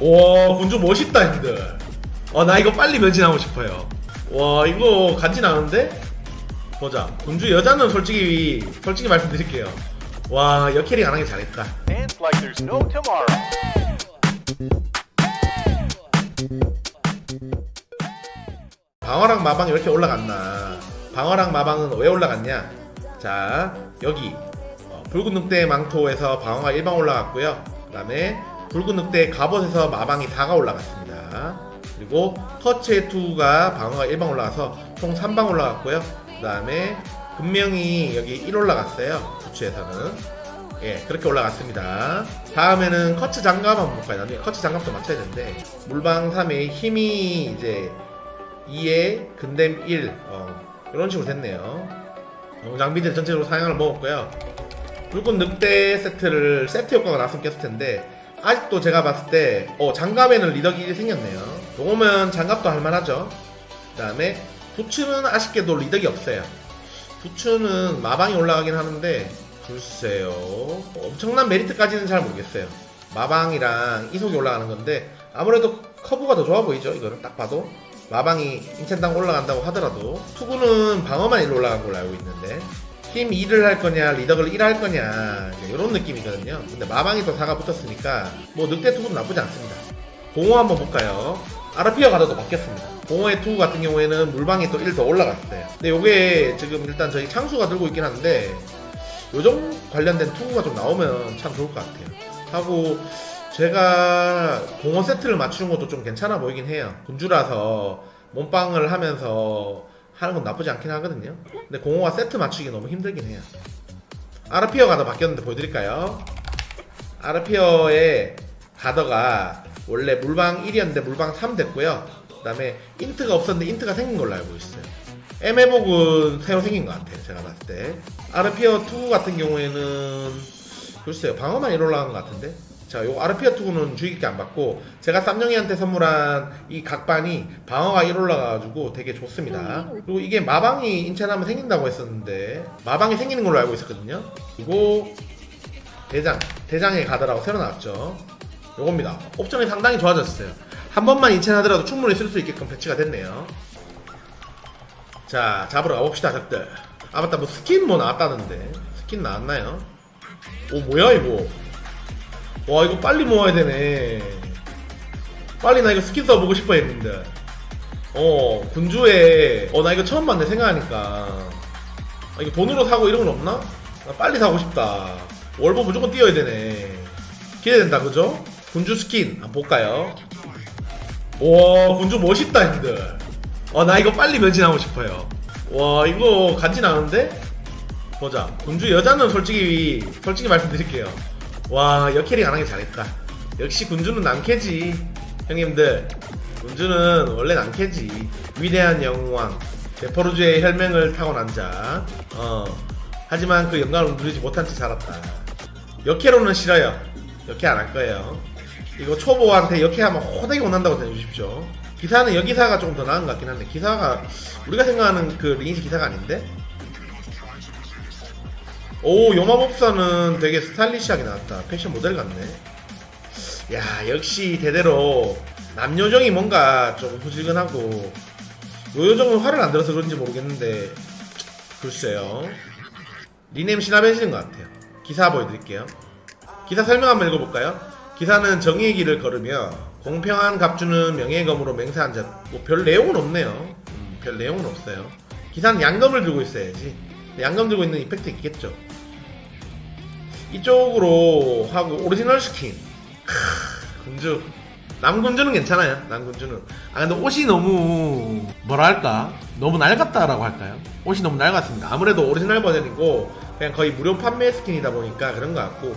와 군주 멋있다 형들. 어나 이거 빨리 변신하고 싶어요. 와 이거 간지 나는데? 보자. 군주 여자는 솔직히 솔직히 말씀드릴게요. 와 여캐릭 안 하길 잘했다. Dance like there's no tomorrow. 방어랑 마방이 왜 이렇게 올라갔나? 방어랑 마방은 왜 올라갔냐? 자 여기. 어, 붉은 늑대 망토에서 방어가 1방 올라갔고요. 그 다음에 붉은 늑대 갑옷에서 마방이 4가 올라갔습니다 그리고 터치 2가 방어가 1방 올라가서 총 3방 올라갔고요 그 다음에 금명이 여기 1 올라갔어요 부츠에서는 예, 그렇게 올라갔습니다. 다음에는 커츠 장갑 한번 볼까요? 커츠 장갑도 맞춰야 되는데, 물방 3의 힘이 이제 2에 근댐 1, 어, 이런 식으로 됐네요. 어, 장비들 전체적으로 사양을 먹었고요. 붉은 늑대 세트를 세트 효과가 나왔으면 꼈을 텐데, 아직도 제가 봤을 때, 어, 장갑에는 리더기 생겼네요. 요거면 장갑도 할만하죠. 그 다음에, 부츠는 아쉽게도 리더기 없어요. 부츠는 마방이 올라가긴 하는데 글쎄요 엄청난 메리트까지는 잘 모르겠어요 마방이랑 이속이 올라가는 건데 아무래도 커브가 더 좋아 보이죠 이거는 딱 봐도 마방이 인첸당 올라간다고 하더라도 투구는 방어만 1로 올라간 걸로 알고 있는데 팀 2를 할 거냐 리더를 1할 거냐 이런 느낌이거든요 근데 마방이 또 4가 붙었으니까 뭐 늑대 투구는 나쁘지 않습니다 공호 한번 볼까요? 아르피아 가더도 바뀌었습니다. 공호의 투 같은 경우에는 물방이 또 1 더 올라갔어요. 근데 요게 지금 일단 저희 창수가 들고 있긴 한데 요정 관련된 투구가 좀 나오면 참 좋을 것 같아요. 하고 제가 공호 세트를 맞추는 것도 좀 괜찮아 보이긴 해요. 군주라서 몸빵을 하면서 하는 건 나쁘지 않긴 하거든요. 근데 공호가 세트 맞추기 너무 힘들긴 해요. 아르피어 가더 바뀌었는데 보여드릴까요? 아르피어의 가더가 원래 물방 1이었는데 물방 3 됐고요. 그 다음에 인트가 없었는데 인트가 생긴 걸로 알고 있어요. 에메복은 새로 생긴 것 같아요. 제가 봤을 때. 아르피어 2 같은 경우에는 글쎄요. 방어만 1 올라간 것 같은데. 자, 요 아르피아 2는 주의 깊게 안 받고 제가 쌈영이한테 선물한 이 각반이 방어가 1 올라가가지고 되게 좋습니다. 그리고 이게 마방이 인체하면 생긴다고 했었는데 마방이 생기는 걸로 알고 있었거든요. 그리고 대장, 대장의 가더라고 새로 나왔죠. 요겁니다. 옵션이 상당히 좋아졌어요. 한 번만 인체하더라도 충분히 쓸 수 있게끔 배치가 됐네요. 자, 잡으러 가봅시다, 적들. 아, 맞다. 뭐 스킨 뭐 나왔다는데. 스킨 나왔나요? 오, 뭐야, 이거. 와, 이거 빨리 모아야 되네. 빨리 나 이거 스킨 써보고 싶어 했는데. 어, 군주에, 어, 나 이거 처음 봤네, 생각하니까. 아, 이거 돈으로 사고 이런 건 없나? 나 빨리 사고 싶다. 월보 무조건 띄어야 되네. 기대된다, 그죠? 군주 스킨, 한번 볼까요? 와, 군주 멋있다, 형들. 어, 나 이거 빨리 변신하고 싶어요. 와, 이거 간지 나는데? 보자. 군주 여자는 솔직히, 솔직히 말씀드릴게요. 와, 여캐릭 안 하길 잘했다. 역시 군주는 남캐지. 형님들, 군주는 원래 남캐지. 위대한 영왕. 데포르주의 혈맹을 타고난 자. 어. 하지만 그 영광을 누리지 못한 채 살았다. 역캐로는 싫어요. 역캐 안 할 거예요. 이거 초보한테 역캐하면 호되게 혼난다고 생각해주십시오. 기사는 여기사가 조금 더 나은 것 같긴 한데 기사가 우리가 생각하는 그 리니지 기사가 아닌데? 오 요마법사는 되게 스타일리시하게 나왔다. 패션 모델 같네. 야 역시 대대로 남요정이 뭔가 좀 후지근하고 요요정은 화를 안 들어서 그런지 모르겠는데 글쎄요. 리네임 신화변신인 것 같아요. 기사 보여드릴게요. 기사 설명 한번 읽어볼까요? 기사는 정의의 길을 걸으며 공평한 갑주는 명예의 검으로 맹세한 자. 뭐 별 내용은 없네요. 음, 별 내용은 없어요. 기사는 양검을 들고 있어야지. 양검 들고 있는 이펙트 있겠죠. 이쪽으로 하고 오리지널 스킨. 크, 군주. 남군주는 괜찮아요. 남군주는. 아 근데 옷이 너무 뭐랄까 너무 낡았다라고 할까요? 옷이 너무 낡았습니다. 아무래도 오리지널 버전이고 그냥 거의 무료 판매 스킨이다 보니까 그런 것 같고